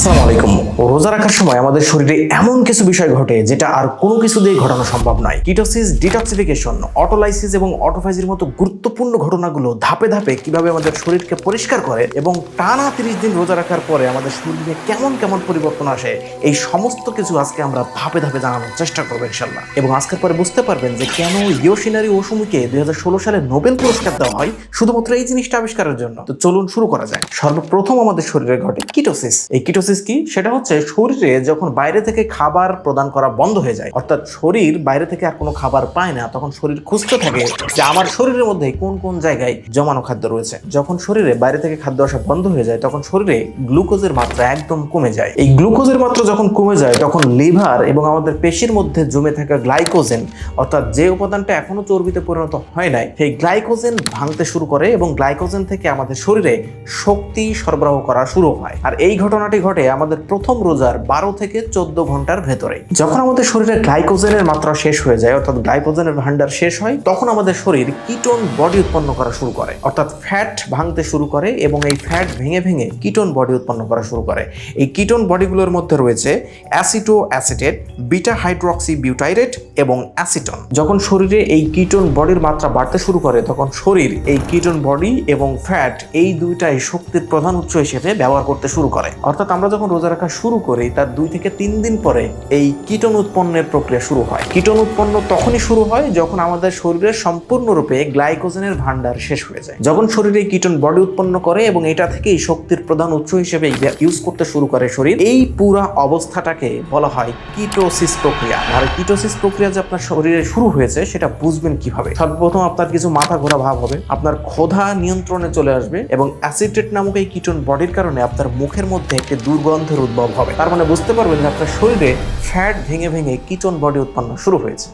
আসসালামু আলাইকুম। রোজা রাখার সময় আমাদের শরীরে এমন কিছু বিষয় ঘটে যেটা আর কোনো কিছু দিয়ে ঘটানো সম্ভব নয়। কিটোসিস, ডিটক্সিফিকেশন, অটোলাইসিস এবং অটোফাইজির মতো গুরুত্বপূর্ণ ঘটনাগুলো ধাপে ধাপে কীভাবে আমাদের শরীরকে পরিষ্কার করে এবং টানা তিরিশ দিন রোজা রাখার পরে আমাদের শরীরে কেমন কেমন পরিবর্তন আসে, এই সমস্ত কিছু আজকে আমরা ধাপে ধাপে জানানোর চেষ্টা করব ইনশাল্লাহ এবং আজকের পরে বুঝতে পারবেন যে কেন ইয়োশিনারি ওসুমিকে দুই হাজার ষোলো সালে নোবেল পুরস্কার দেওয়া হয় শুধুমাত্র এই জিনিসটা আবিষ্কারের জন্য। তো চলুন শুরু করা যায় সর্বপ্রথম আমাদের শরীরে ঘটে কিটোসিস। এই কিটোসিস কি? সেটা হচ্ছে শরীরে যখন বাইরে থেকে খাবার প্রদান করা বন্ধ হয়ে যায়, অর্থাৎ শরীর বাইরে থেকে আর কোনো খাবার পায় না, তখন শরীর খুঁজতে থাকে যে আমার শরীরের মধ্যে কোন কোন জায়গায় জমানো খাদ্য রয়েছে। যখন শরীরে বাইরে থেকে খাদ্য আসা বন্ধ হয়ে যায়, তখন শরীরে গ্লুকোজের মাত্রা একদম কমে যায়। এই গ্লুকোজের মাত্রা যখন কমে যায়, তখন লিভার এবং আমাদের পেশির মধ্যে জমে থাকা গ্লাইকোজেন, অর্থাৎ যে উপাদানটা এখনও চর্বিতে পরিণত হয় নাই, সেই গ্লাইকোজেন ভাঙতে শুরু করে এবং গ্লাইকোজেন থেকে আমাদের শরীরে শক্তি সরবরাহ করা শুরু হয়। আর এই ঘটনাটি ঘটে আমাদের প্রথম রোজার বারো থেকে চোদ্দ ঘণ্টার ভেতরে। যখন আমাদের শরীরে গ্লাইকোজেনের মাত্রা শেষ হয়ে যায়, অর্থাৎ গ্লাইকোজেনের ভান্ডার শেষ হয়, তখন আমাদের শরীর কিটোন বডি উৎপন্ন করা শুরু করে। অর্থাৎ ফ্যাট ভাঙতে শুরু করে এবং এই ফ্যাট ভেঙে ভেঙে কিটোন বডি উৎপন্ন করা শুরু করে। এই কিটোন বডিগুলোর মধ্যে রয়েছে acetoacetate beta hydroxy butyrate এবং অ্যাসিটন যখন শরীরে এই কিটোন বডির মাত্রা বাড়তে শুরু করে, তখন শরীর এই কিটোন বডি এবং ফ্যাট এই দুইটাই শক্তির প্রধান উৎস হিসেবে ব্যবহার করতে শুরু করে। অর্থাৎ আমরা যখন রোজা রাখা শুরু করি তার দুই থেকে তিন দিন পরে এই কীটন উৎপন্নের প্রক্রিয়া শুরু হয়। কীটন উৎপন্ন তখনই শুরু হয় যখন আমাদের শরীরের সম্পূর্ণরূপে গ্লাইকোজেনের ভান্ডার শেষ হয়ে যায়। যখন শরীরে কীটন বডি উৎপন্ন করে এবং এটা থেকেই শক্তির প্রধান উৎস হিসেবে ইউজ করতে শুরু করে শরীর, এই পুরা অবস্থাটাকে বলা হয় কিটোসিস প্রক্রিয়া। আর কিটোসিস প্রক্রিয়া যে আপনার শরীরে শুরু হয়েছে, সেটা বুঝবেন কীভাবে? সর্বপ্রথম আপনার কিছু মাথা ঘোরা ভাব হবে, আপনার ক্ষোধা নিয়ন্ত্রণে চলে আসবে এবং অ্যাসিটেট নামক এই কিটোন বডির কারণে আপনার মুখের মধ্যে একটি দুর্গন্ধের উদ্ভব হবে। তার মানে বুঝতে পারবেন যে আপনার শরীরে ফ্যাট ভেঙে ভেঙে কিচন বডি উৎপন্ন শুরু হয়েছে।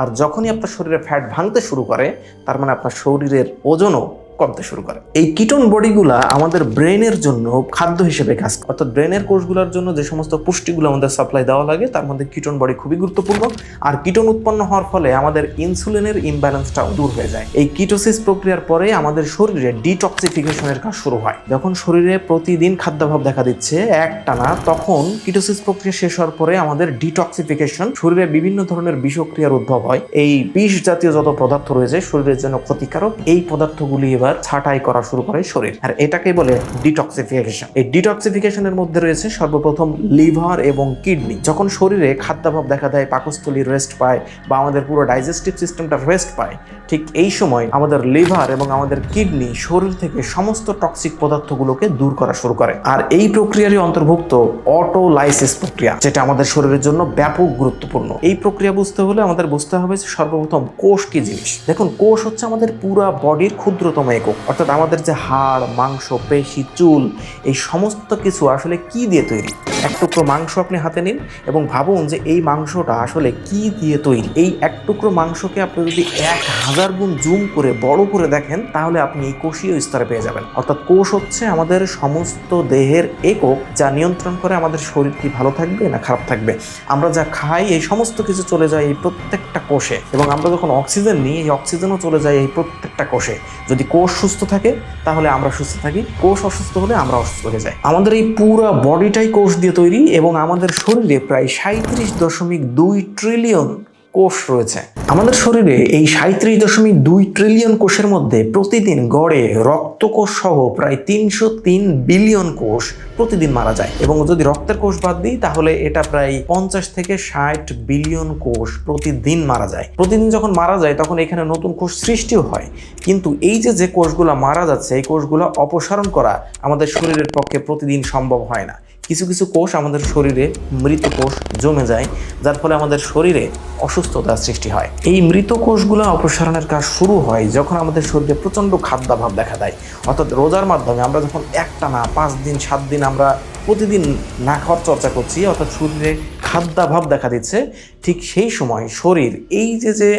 আর যখনই আপনার শরীরে ফ্যাট ভাঙতে শুরু করে, তার মানে আপনার শরীরের ওজনও কমতে শুরু করে। এই কিটোন বডিগুলা আমাদের ব্রেনের জন্য খাদ্য হিসেবে কাজ করে। অর্থাৎ ব্রেনের কোষগুলোর জন্য যে সমস্ত পুষ্টিগুলো আমাদের সাপ্লাই দেওয়া লাগে, তার মধ্যে কিটোন বডি খুবই গুরুত্বপূর্ণ। আর কিটোন উৎপন্ন হওয়ার ফলে আমাদের ইনসুলিনের ইমব্যালেন্সটাও দূর হয়ে যায়। এই কিটোসিস প্রক্রিয়ার পরে আমাদের শরীরে ডিটক্সিফিকেশনের কাজ শুরু হয়। যখন শরীরে প্রতিদিন খাদ্যাভাব দেখা দিচ্ছে একটানা, তখন কিটোসিস প্রক্রিয়া শেষ হওয়ার পরে আমাদের ডিটক্সিফিকেশন শরীরে বিভিন্ন ধরনের বিষক্রিয়ার উদ্ভব হয়। এই বিষ জাতীয় যত পদার্থ রয়েছে, শরীরের জন্য ক্ষতিকারক। এই পদার্থগুলি এবার ছাঁটাই করা শুরু করে শরীর। আর এটাকে বলে ডিটক্সিফিকেশন এই ডিটক্সিফিকেশনের মধ্যে রয়েছে সর্বপ্রথম লিভার এবং কিডনি। যখন শরীরে খাদ্যাভাব দেখা দেয়, পাকস্থলী রেস্ট পায় বা আমাদের পুরো ডাইজেস্টিভ সিস্টেমটা রেস্ট পায়, ঠিক এই সময় আমাদের লিভার এবং আমাদের কিডনি শরীর থেকে সমস্ত টক্সিক পদার্থগুলোকে দূর করা শুরু করে। আর এই প্রক্রিয়ারই অন্তর্ভুক্ত অটোলাইসিস প্রক্রিয়া, যেটা আমাদের শরীরের জন্য ব্যাপক গুরুত্বপূর্ণ। এই প্রক্রিয়া বুঝতে হলে আমাদের বুঝতে হবে যে সর্বপ্রথম কোষ কি জিনিস। দেখুন, কোষ হচ্ছে আমাদের পুরা বডির ক্ষুদ্রতম একক। অর্থাৎ আমাদের যে হাড়, মাংস, পেশি, চুল, এই সমস্ত কিছু আসলে কি দিয়ে তৈরি? এক টুকরো মাংস আপনি হাতে নিন এবং ভাবুন যে এই মাংসটা আসলে কি দিয়ে তৈরি। এই এক টুকরো মাংসকে আপনি যদি এক হাজার গুণ জুম করে, বড় করে দেখেন, তাহলে আপনি এই কোষীয় স্তরে পেয়ে যাবেন। অর্থাৎ কোষ হচ্ছে আমাদের সমস্ত দেহের একক, যা নিয়ন্ত্রণ করে আমাদের শরীর কি ভালো থাকবে না খারাপ থাকবে। আমরা যা খাই, এই সমস্ত কিছু চলে যায় এই প্রত্যেকটা কোষে এবং আমরা যখন অক্সিজেন নিই, এই অক্সিজেনও চলে যায় এই প্রত্যেকটা কোষে। যদি কোষ সুস্থ থাকে, তাহলে আমরা সুস্থ থাকি। কোষ অসুস্থ হলে আমরা অসুস্থ হয়ে যাই। আমাদের এই পুরো বডিটাই কোষ দিয়ে তৈরি এবং আমাদের শরীরে প্রায় সাঁত্রিশ দশমিক দুই ট্রিলিয়ন কোষ রয়েছে। আমাদের শরীরে এই সাঁত্রিশ দশমিক দুই ট্রিলিয়ন কোষের মধ্যে প্রতিদিন গড়ে রক্তকোষ সহ প্রায় তিনশো তিন বিলিয়ন কোষ প্রতিদিন মারা যায়। এবং যদি রক্তের কোষ বাদ দিই, তাহলে এটা প্রায় পঞ্চাশ থেকে ষাট বিলিয়ন কোষ প্রতিদিন মারা যায়। প্রতিদিন যখন মারা যায়, তখন এখানে নতুন কোষ সৃষ্টিও হয়। কিন্তু এই যে যে কোষগুলো মারা যাচ্ছে, এই কোষগুলো অপসারণ করা আমাদের শরীরের পক্ষে প্রতিদিন সম্ভব হয় না। কিছু কিছু কোষ আমাদের শরীরে মৃত কোষ জমে যায়, যার ফলে আমাদের শরীরে অসুস্থতার সৃষ্টি হয়। এই মৃত কোষগুলো অপসারণের কাজ শুরু হয় যখন আমাদের শরীরে প্রচণ্ড খাদ্যাভাব দেখা দেয়। অর্থাৎ রোজার মাধ্যমে আমরা যখন একটা না পাঁচ দিন, সাত দিন আমরা প্রতিদিন না খাওয়ার চর্চা করছি, অর্থাৎ শরীরে খাদ্যাভাব দেখা দিচ্ছে, ঠিক সেই সময় শরীর, এই যে যে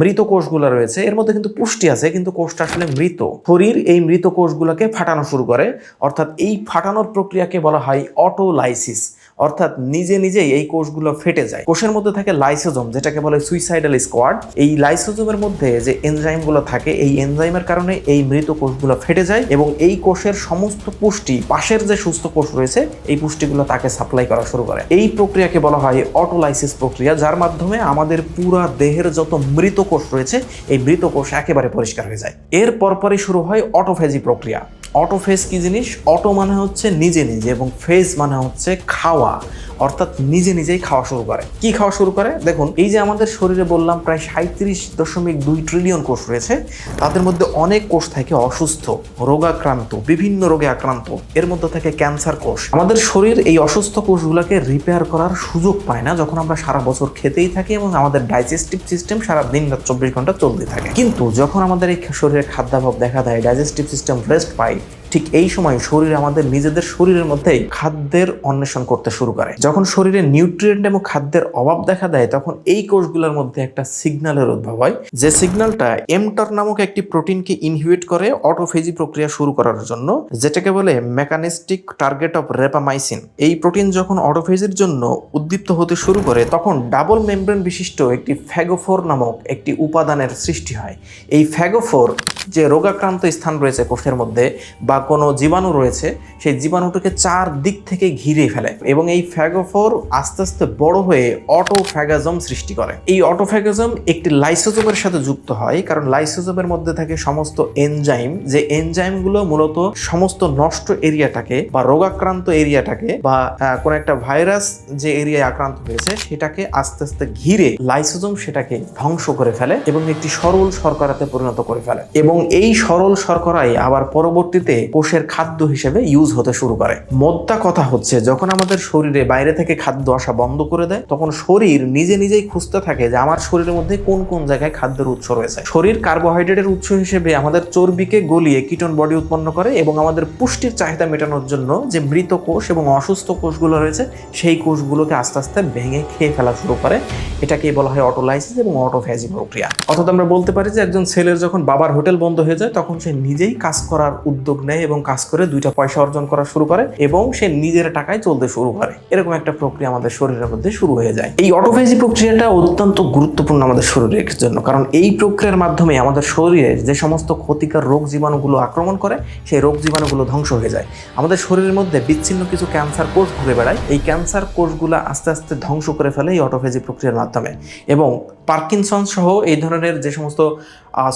মৃত কোষগুলো রয়েছে, এর মধ্যে কিন্তু পুষ্টি আছে, কিন্তু কোষটা আসলে মৃত। শরীর এই মৃত কোষগুলোকে ফাটানো শুরু করে, অর্থাৎ এই ফাটানোর প্রক্রিয়াকে বলা হয় অটোলাইসিস। অর্থাৎ নিজে নিজেই এই কোষগুলো ফেটে যায়। কোষের মধ্যে থাকে লাইসোজোম, যেটাকে বলে সুইসাইডাল স্কোয়াড এই লাইসোজোমের মধ্যে যে এনজাইমগুলো থাকে, এই এনজাইমের কারণে এই মৃত কোষগুলো ফেটে যায় এবং এই কোষের সমস্ত পুষ্টি, পাশের যে সুস্থ কোষ রয়েছে, এই পুষ্টিগুলো তাকে সাপ্লাই করা শুরু করে। এই প্রক্রিয়াকে বলা হয় অটোলাইসিস প্রক্রিয়া, যার মাধ্যমে আমাদের পুরা দেহের যত মৃত কোষ রয়েছে, এই মৃত কোষ একেবারে পরিষ্কার হয়ে যায়। এর পরপরই শুরু হয় অটোফেজি প্রক্রিয়া। অটোফেজ কি জিনিস? অটো মানে হচ্ছে নিজে নিজে এবং ফেস মানে হচ্ছে খাওয়া। অর্থাৎ নিজে নিজেই খাওয়া শুরু করে। কি খাওয়া শুরু করে? দেখুন, এই যে আমাদের শরীরে বললাম প্রায় সাঁত্রিশ দশমিক দুই ট্রিলিয়ন কোষ রয়েছে, তাদের মধ্যে অনেক কোষ থাকে অসুস্থ, রোগাক্রান্ত, বিভিন্ন রোগে আক্রান্ত। এর মধ্যে থাকে ক্যান্সার কোষ। আমাদের শরীর এই অসুস্থ কোষগুলোকে রিপেয়ার করার সুযোগ পায় না যখন আমরা সারা বছর খেতেই থাকি এবং আমাদের ডাইজেস্টিভ সিস্টেম সারা দিন রাত চব্বিশ ঘণ্টা চলতে থাকে। কিন্তু যখন আমাদের এই শরীরে খাদ্যাভাব দেখা দেয় ডাইজেস্টিভ সিস্টেম রেস্ট পায় ঠিক এই সময় শরীর আমাদের নিজেদের শরীরের মধ্যেই খাদ্যের অন্বেষণ করতে শুরু করে। যখন শরীরে নিউট্রিয়েন্ট এবং খাদ্যের অভাব দেখা দেয়, তখন এই কোষগুলোর মধ্যে একটা সিগন্যালের উদ্ভব হয়। যে সিগন্যালটা এমটর নামক একটি প্রোটিনকে ইনহিবিট করে অটোফেজি প্রক্রিয়া শুরু করার জন্য, যেটাকে বলে মেকানিস্টিক টার্গেট অফ রেপামাইসিন এই প্রোটিন যখন অটোফেজির জন্য উদ্দীপ্ত হতে শুরু করে, তখন ডাবল মেমব্রেন বিশিষ্ট একটি ফ্যাগোফোর নামক একটি উপাদানের সৃষ্টি হয়। এই ফ্যাগোফোর যে রোগাক্রান্ত স্থান রয়েছে কোষের মধ্যে বা কোনো জীবাণু রয়েছে, সেই জীবাণুটাকে চার দিক থেকে ঘিরে ফেলে এবং এই ফ্যাগোফোর আস্তে আস্তে বড় হয়ে অটোফ্যাগাজম সৃষ্টি করে। এই অটোফ্যাগাজম একটি লাইসোজোমের সাথে যুক্ত হয়, কারণ লাইসোজোমের মধ্যে থাকে সমস্ত এনজাইম। যে এনজাইমগুলো মূলত সমস্ত নষ্ট এরিয়াটাকে বা রোগাক্রান্ত এরিয়াটাকে বা কোনো একটা ভাইরাস যে এরিয়ায় আক্রান্ত হয়েছে, সেটাকে আস্তে আস্তে ঘিরে লাইসোজোম সেটাকে ধ্বংস করে ফেলে এবং একটি সরল শর্করাতে পরিণত করে ফেলে। এবং এই সরল শর্করাই আবার পরবর্তীতে কোষের খাদ্য হিসেবে ইউজ হতে শুরু করে। মোদ্দা কথা হচ্ছে, যখন আমাদের শরীরে বাইরে থেকে খাদ্য আসা বন্ধ করে দেয়, তখন শরীর নিজে নিজেই খুঁজতে থাকে যে আমার শরীরের মধ্যে কোন কোন জায়গায় খাদ্যের উৎস রয়েছে। শরীর কার্বোহাইড্রেটের উৎস হিসেবে আমাদের চর্বিকে গলিয়ে কিটন বডি উৎপন্ন করে এবং আমাদের পুষ্টির চাহিদা মেটানোর জন্য যে মৃত কোষ এবং অসুস্থ কোষগুলো রয়েছে, সেই কোষগুলোকে আস্তে আস্তে ভেঙে খেয়ে ফেলা শুরু করে। এটাকেই বলা হয় অটোলাইসিস এবং অটোফ্যাজি প্রক্রিয়া। অর্থাৎ আমরা বলতে পারি যে একজন ছেলের যখন বাবার হোটেল বন্ধ হয়ে যায়, তখন সে নিজেই কাজ করার উদ্যোগ নেয় এবং কাজ করে দুইটা পয়সা অর্জন করা শুরু করে এবং সে নিজের টাকায় চলতে শুরু করে। এরকম একটা প্রক্রিয়া আমাদের শরীরের মধ্যে শুরু হয়ে যায়। এই অটোফেজি প্রক্রিয়াটা অত্যন্ত গুরুত্বপূর্ণ আমাদের শরীরের জন্য, কারণ এই প্রক্রিয়ার মাধ্যমে আমাদের শরীরে যে সমস্ত ক্ষতিকর রোগ জীবাণুগুলো আক্রমণ করে, সেই রোগ জীবাণুগুলো ধ্বংস হয়ে যায়। আমাদের শরীরের মধ্যে বিচ্ছিন্ন কিছু ক্যান্সার কোষ ঘুরে বেড়ায়। এই ক্যান্সার কোষগুলো আস্তে আস্তে ধ্বংস করে ফেলে এই অটোফেজি প্রক্রিয়ার মাধ্যমে। এবং পার্কিনসন সহ এই ধরনের যে সমস্ত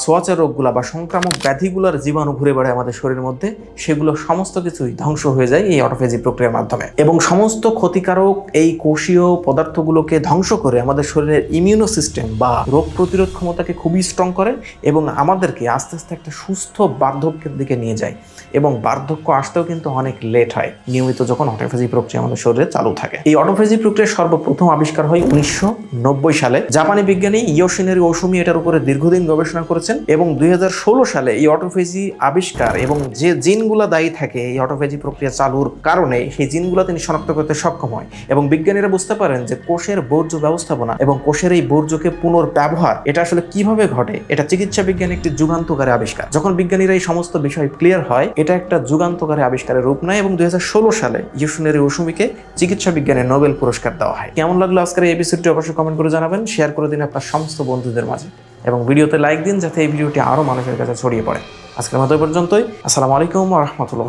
সোয়াচের রোগগুলা বা সংক্রামক ব্যাধিগুলোর জীবাণু ঘুরে বেড়ায় আমাদের শরীরের মধ্যে সেগুলো সমস্ত কিছুই ধ্বংস হয়ে যায় এই অটোফেজি প্রক্রিয়ার মাধ্যমে। এবং সমস্ত ক্ষতিকারক এই কোষীয় পদার্থগুলোকে ধ্বংস করে আমাদের শরীরের ইমিউনো সিস্টেম বা রোগ প্রতিরোধ ক্ষমতাকে খুবই স্ট্রং করে এবং আমাদেরকে আস্তে আস্তে একটা সুস্থ বার্ধক্যের দিকে নিয়ে যায় এবং বার্ধক্য আসতেও কিন্তু অনেক লেট হয়। নিয়মিত যখন অটোফেজি প্রক্রিয়া আমাদের শরীরে চালু থাকে। এই অটোফেজি প্রক্রিয়া সর্বপ্রথম আবিষ্কার হয় উনিশশো নব্বই সালে। জাপানি বিজ্ঞানী ইয়োশিনারি ওসুমি এটার উপরে দীর্ঘদিন গবেষণা করেছেন এবং দুই হাজার ষোলো সালে এই অটোফেজি আবিষ্কার এবং যে জিনগুলো দায়ী থাকে এই অটোফেজি প্রক্রিয়া চালুর কারণে, সেই জিনগুলো তিনি শনাক্ত করতে সক্ষম হয়। এবং বিজ্ঞানীরা বুঝতে পারেন যে কোষের বর্জ্য ব্যবস্থাপনা এবং কোষের এই বর্জ্যকে পুনর্ব্যবহার, এটা আসলে কীভাবে ঘটে? এটা চিকিৎসা বিজ্ঞান একটি যুগান্তকারী আবিষ্কার। যখন বিজ্ঞানীরা এই সমস্ত বিষয় ক্লিয়ার হয়, এটা একটা যুগান্তকারী আবিষ্কারের রূপ নেয় এবং দু হাজার ষোলো সালে ইউসুনের ওসুমিকে চিকিৎসা বিজ্ঞানে নোবেল পুরস্কার দেওয়া হয়। কেমন লাগল আজকের এই এপিসোডটি অবশ্যই কমেন্ট করে জানাবেন শেয়ার করে দিন আপনার সমস্ত বন্ধুদের মাঝে। এবং ভিডিওতে লাইক দিন যাতে এই ভিডিওটি আরও মানুষের কাছে ছড়িয়ে পড়ে। আজকের মতো পর্যন্তই। আসসালামু আলাইকুম রহমতুল্লাহ